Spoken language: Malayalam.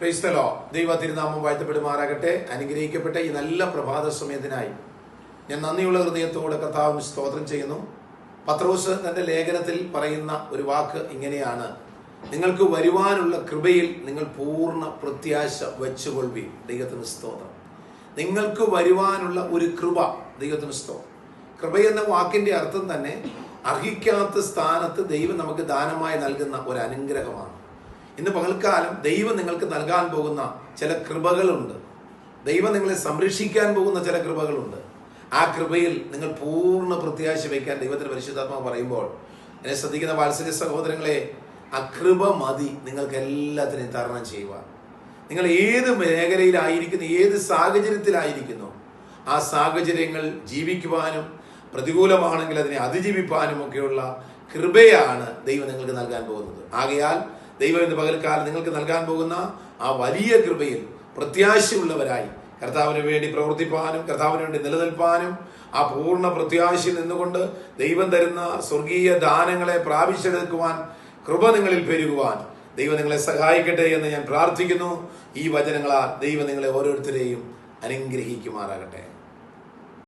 ക്രൈസ്തലോ ദൈവ തിരുനാമം വാഴ്ത്തപ്പെടുമാറാകട്ടെ. അനുഗ്രഹിക്കപ്പെട്ട ഈ നല്ല പ്രഭാത സമയത്തിനായി ഞാൻ നന്ദിയുള്ള ഹൃദയത്തോടെ കർത്താവിന് സ്തോത്രം ചെയ്യുന്നു. പത്രോസ് തന്റെ ലേഖനത്തിൽ പറയുന്ന ഒരു വാക്ക് ഇങ്ങനെയാണ്. നിങ്ങൾക്ക് വരുവാനുള്ള കൃപയിൽ നിങ്ങൾ പൂർണ പ്രത്യാശ വെച്ചുകൊള്ളി ദൈവത്തിന് സ്തോത്രം. നിങ്ങൾക്ക് വരുവാനുള്ള ഒരു കൃപ. ദൈവത്തിന് സ്തോത്രം. കൃപ എന്ന വാക്കിന്റെ അർത്ഥം തന്നെ അർഹിക്കാത്ത സ്ഥാനത്ത് ദൈവം നമുക്ക് ദാനമായി നൽകുന്ന ഒരു അനുഗ്രഹമാണ്. ഇന്ന് പകൽക്കാലം ദൈവം നിങ്ങൾക്ക് നൽകാൻ പോകുന്ന ചില കൃപകളുണ്ട്. ദൈവം നിങ്ങളെ സംരക്ഷിക്കാൻ പോകുന്ന ചില കൃപകളുണ്ട്. ആ കൃപയിൽ നിങ്ങൾ പൂർണ പ്രത്യാശ വയ്ക്കാൻ ദൈവത്തിന് പരിശുദ്ധാത്മാവ് പറയുമ്പോൾ എന്നെ ശ്രദ്ധിക്കുന്ന വാത്സല്യ സഹോദരങ്ങളെ ആ കൃപ മതി നിങ്ങൾക്ക് എല്ലാത്തിനെയും തരണം ചെയ്യുവാൻ. നിങ്ങൾ ഏത് മേഖലയിലായിരിക്കുന്നു ഏത് സാഹചര്യത്തിലായിരിക്കുന്നു ആ സാഹചര്യങ്ങൾ ജീവിക്കുവാനും പ്രതികൂലമാണെങ്കിൽ അതിനെ അതിജീവിപ്പാനും ഒക്കെയുള്ള കൃപയാണ് ദൈവം നിങ്ങൾക്ക് നൽകാൻ പോകുന്നത്. ആകയാൽ ദൈവം ഇന്ന് പകൽക്കാലം നിങ്ങൾക്ക് നൽകാൻ പോകുന്ന ആ വലിയ കൃപയിൽ പ്രത്യാശയുള്ളവരായി കർത്താവിന് വേണ്ടി പ്രവർത്തിപ്പാനും കർത്താവിന് വേണ്ടി നിലനിൽപ്പാനും ആ പൂർണ പ്രത്യാശയിൽ നിന്നുകൊണ്ട് ദൈവം തരുന്ന സ്വർഗീയ ദാനങ്ങളെ പ്രാപിച്ചെടുക്കുവാൻ കൃപ നിങ്ങളിൽ പെരുകുവാൻ ദൈവം നിങ്ങളെ സഹായിക്കട്ടെ എന്ന് ഞാൻ പ്രാർത്ഥിക്കുന്നു. ഈ വചനങ്ങളാൽ ദൈവം നിങ്ങളെ ഓരോരുത്തരെയും അനുഗ്രഹിക്കുമാറാകട്ടെ.